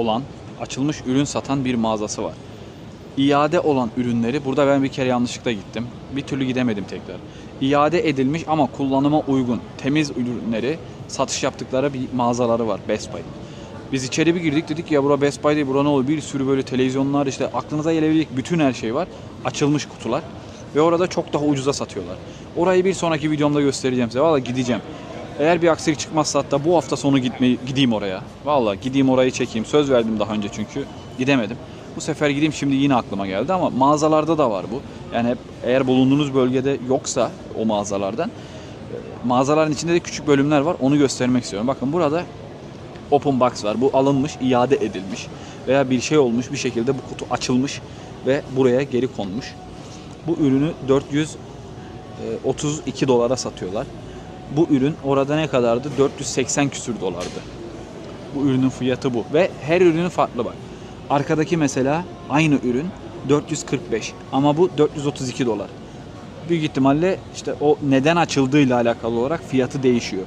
olan, açılmış ürün satan bir mağazası var. İade olan ürünleri, burada ben bir kere yanlışlıkla gittim. Bir türlü gidemedim tekrar. İade edilmiş ama kullanıma uygun, temiz ürünleri satış yaptıkları bir mağazaları var Best Buy. Biz içeri bir girdik dedik ya bura Best Buy değil bura ne olur bir sürü böyle televizyonlar işte aklınıza gelebilecek bütün her şey var. Açılmış kutular ve orada çok daha ucuza satıyorlar. Orayı bir sonraki videomda göstereceğim size. Valla gideceğim. Eğer bir aksilik çıkmazsa hatta bu hafta sonu gitmeyi gideyim oraya. Valla gideyim orayı çekeyim. Söz verdim daha önce çünkü gidemedim. Bu sefer gideyim şimdi yine aklıma geldi ama mağazalarda da var bu. Yani hep eğer bulunduğunuz bölgede yoksa o mağazalardan e, mağazaların içinde de küçük bölümler var. Onu göstermek istiyorum. Bakın burada open box var. Bu alınmış, iade edilmiş veya bir şey olmuş bir şekilde bu kutu açılmış ve buraya geri konmuş. Bu ürünü 432 dolara satıyorlar. Bu ürün orada ne kadardı? 480 küsür dolardı. Bu ürünün fiyatı bu. Ve her ürünün farklı bak. Arkadaki mesela aynı ürün 445 ama bu 432 dolar. Büyük ihtimalle işte o neden açıldığıyla alakalı olarak fiyatı değişiyor.